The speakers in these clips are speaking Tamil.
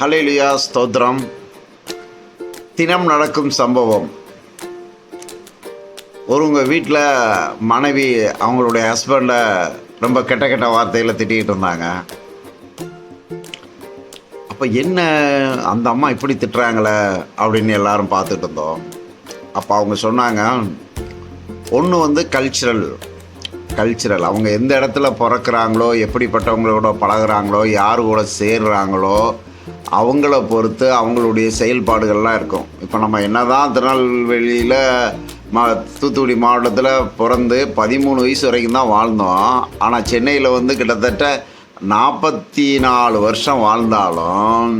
ஹலேலியா ஸ்தோத்ரம் தினம் நடக்கும் சம்பவம். ஒரு உங்கள் வீட்டில் மனைவி அவங்களுடைய ஹஸ்பண்டை ரொம்ப கெட்ட கெட்ட வார்த்தையில் திட்டிகிட்டு இருந்தாங்க. அப்போ என்ன அந்த அம்மா இப்படி திட்டுறாங்களே அப்படின்னு எல்லாரும் பார்த்துட்டு இருந்தோம். அப்போ அவங்க சொன்னாங்க ஒன்று வந்து கல்ச்சுரல் கல்ச்சுரல் அவங்க எந்த இடத்துல பிறக்கிறாங்களோ எப்படிப்பட்டவங்களோட பழகுறாங்களோ யார் கூட சேர்றாங்களோ அவங்கள பொறுத்து அவங்களுடைய செயல்பாடுகள்லாம் இருக்கும். இப்போ நம்ம என்னதான் திருநெல்வேலியில் மா தூத்துக்குடி மாவட்டத்தில் பிறந்து பதிமூணு வயசு வரைக்கும் தான் வாழ்ந்தோம். ஆனால் சென்னையில் வந்து கிட்டத்தட்ட நாற்பத்தி நாலு வருஷம் வாழ்ந்தாலும்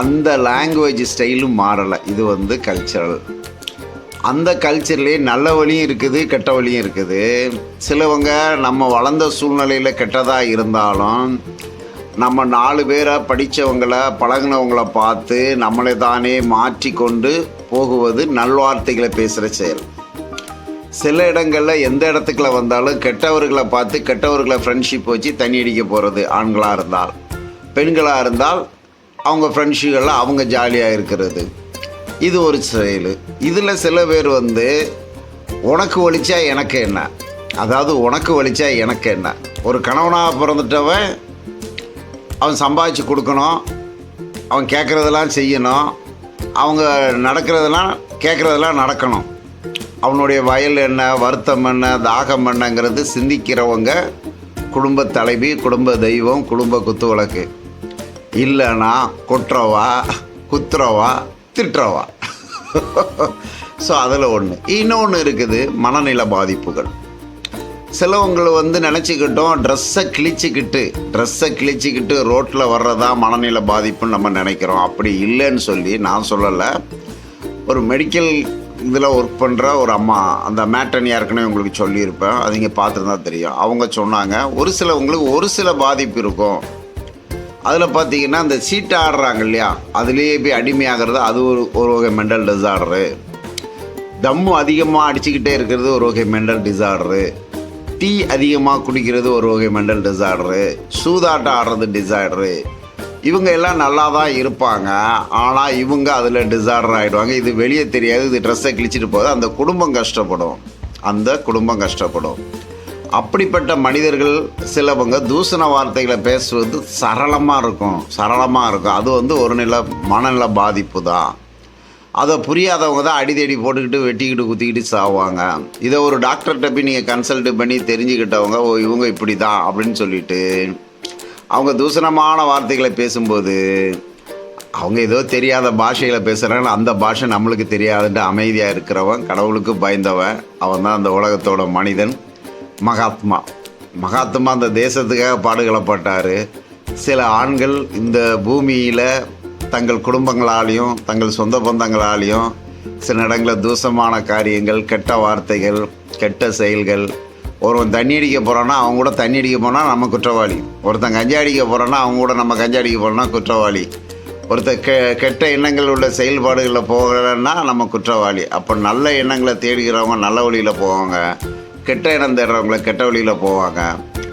அந்த லாங்குவேஜ் ஸ்டைலும் மாறலை. இது வந்து கல்ச்சரல் அந்த கல்ச்சர்லேயே நல்ல வழியும் இருக்குது கெட்ட வழியும் இருக்குது. சிலவங்க நம்ம வளர்ந்த சூழ்நிலையில் கெட்டதாக இருந்தாலும் நம்ம நாலு பேரை படித்தவங்கள பழகுனவங்கள பார்த்து நம்மளை தானே மாற்றிக்கொண்டு போகுவது நல்வார்த்தைகளை பேசுகிற செயல். சில இடங்களில் எந்த இடத்துக்குள்ள வந்தாலும் கெட்டவர்களை பார்த்து கெட்டவர்களை ஃப்ரெண்ட்ஷிப் வச்சு தண்ணி அடிக்க போகிறது ஆண்களாக இருந்தால். பெண்களாக இருந்தால் அவங்க ஃப்ரெண்ட்ஷிப்களில் அவங்க ஜாலியாக இருக்கிறது. இது ஒரு செயல். இதில் சில பேர் வந்து உனக்கு ஒழிச்சா எனக்கு என்ன? அதாவது உனக்கு ஒழிச்சா எனக்கு என்ன? ஒரு கணவனாக பிறந்துட்டவன் அவன் சம்பாதிச்சு கொடுக்கணும். அவன் கேட்குறதெல்லாம் செய்யணும். அவங்க நடக்கிறதெல்லாம் கேட்குறதெல்லாம் நடக்கணும். அவனுடைய வயல் என்ன வருத்தம் என்ன தாகம் என்னங்கிறது சிந்திக்கிறவங்க குடும்ப தலைவி குடும்ப தெய்வம் குடும்ப குத்து வழக்கு. இல்லைன்னா கொட்டுறவா குத்துறவா திட்டுறவா? ஸோ அதில் ஒன்று இன்னொன்று இருக்குது மனநிலை பாதிப்புகள். சிலவங்களை வந்து நினச்சிக்கிட்டோம் ட்ரெஸ்ஸை கிழிச்சிக்கிட்டு ட்ரெஸ்ஸை கிழிச்சிக்கிட்டு ரோட்டில் வர்றதா மனநிலை பாதிப்புன்னு நம்ம நினைக்கிறோம். அப்படி இல்லைன்னு சொல்லி நான் சொல்லலை. ஒரு மெடிக்கல் இதில் ஒர்க் பண்ணுற ஒரு அம்மா அந்த மேட்டன் ஏற்கனவே உங்களுக்கு சொல்லியிருப்பேன். அது இங்கே பார்த்துருந்தா தெரியும். அவங்க சொன்னாங்க ஒரு சிலவங்களுக்கு ஒரு சில பாதிப்பு இருக்கும். அதில் பார்த்தீங்கன்னா அந்த சீட்டு ஆடுறாங்க இல்லையா? அதுலேயே போய் அடிமையாகிறது அது ஒரு ஒரு வகை மென்டல் டிசார்டரு தம்மு அதிகமாக அடிச்சுக்கிட்டே இருக்கிறது ஒரு வகை மென்டல் டிசார்டரு டீ அதிகமாக குடிக்கிறது ஒரு வகை மென்டல் டிசார்டரு சூதாட்டம் ஆடுறது டிசார்டரு. இவங்க எல்லாம் நல்லா தான் இருப்பாங்க. ஆனால் இவங்க அதில் டிசார்டர் ஆகிடுவாங்க இது வெளியே தெரியாது. இது ட்ரெஸ்ஸை கிழிச்சிட்டு போகுது. அந்த குடும்பம் கஷ்டப்படும். அந்த குடும்பம் கஷ்டப்படும். அப்படிப்பட்ட மனிதர்கள் சிலவங்க தூசண வார்த்தைகளை பேசுவது சரளமாக இருக்கும். சரளமாக இருக்கும். அது வந்து ஒரு நில மனநல பாதிப்பு தான் அதை புரியாதவங்க தான் அடி தேடி போட்டுக்கிட்டு வெட்டிக்கிட்டு குத்திக்கிட்டு சாவாங்க. இதை ஒரு டாக்டர்கிட்ட போய் நீங்கள் கன்சல்ட் பண்ணி தெரிஞ்சுக்கிட்டவங்க ஓ இவங்க இப்படி தான் அப்படின்னு சொல்லிட்டு அவங்க தூசணமான வார்த்தைகளை பேசும்போது அவங்க ஏதோ தெரியாத பாஷைகளை பேசுகிறாங்க அந்த பாஷை நம்மளுக்கு தெரியாதுன்ட்டு அமைதியாக இருக்கிறவன் கடவுளுக்கு பயந்தவன் அவன் தான் அந்த உலகத்தோட மனிதன் மகாத்மா. மகாத்மா அந்த தேசத்துக்காக பாடுகளப்பட்டார் சில ஆண்கள் இந்த பூமியில் தங்கள் குடும்பங்களாலையும் தங்கள் சொந்த பந்தங்களாலையும் சில இடங்களில் தூசமான காரியங்கள் கெட்ட வார்த்தைகள் கெட்ட செயல்கள். ஒருவன் தண்ணி அடிக்க போகிறோன்னா அவங்க கூட தண்ணி அடிக்க போனால் நம்ம குற்றவாளி. ஒருத்தன் கஞ்சா அடிக்க போகிறோன்னா அவங்க கூட நம்ம கஞ்சா அடிக்க போகிறோன்னா குற்றவாளி. ஒருத்தர் கெ கெட்ட எண்ணங்கள் உள்ள செயல்பாடுகளில் போகிறன்னா நம்ம குற்றவாளி. அப்போ நல்ல எண்ணங்களை தேடுகிறவங்க நல்ல வழியில் போவாங்க. கெட்ட எண்ணம் தேடுறவங்கள கெட்ட வழியில் போவாங்க.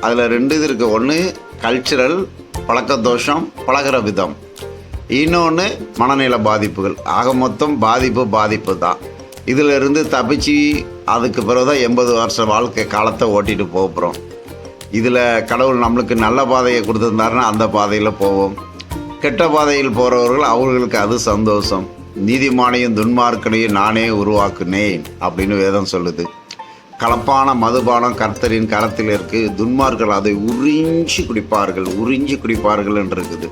அதில் ரெண்டு இது இருக்குது ஒன்று கல்ச்சுரல் பழக்க தோஷம் பழகுற விதம். இன்னொன்று மனநிலை பாதிப்புகள். ஆக மொத்தம் பாதிப்பு பாதிப்பு தான். இதிலிருந்து தப்பிச்சு அதுக்கு பிறகு தான் எண்பது வருஷ வாழ்க்கை காலத்தை ஓட்டிட்டு போகிறோம் இதில் கடவுள் நம்மளுக்கு நல்ல பாதையை கொடுத்துருந்தாருன்னா அந்த பாதையில் போவோம். கெட்ட பாதையில் போகிறவர்கள் அவர்களுக்கு அது சந்தோஷம். நீதிமானையும் துன்மார்க்கனையும் நானே உருவாக்குனேன் அப்படின்னு வேதம் சொல்லுது. கலப்பான மதுபானம் கர்த்தரின் கரத்தில் இருக்குது துன்மார்கள் அதை உறிஞ்சி குடிப்பார்கள் உறிஞ்சி குடிப்பார்கள் என்று இருக்குது.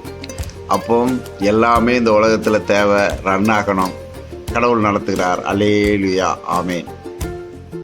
அப்போ எல்லாமே இந்த உலகத்தில் தேவை ரன் ஆகணும். கடவுள் நடத்துகிறார். அலேலுயா ஆமேன்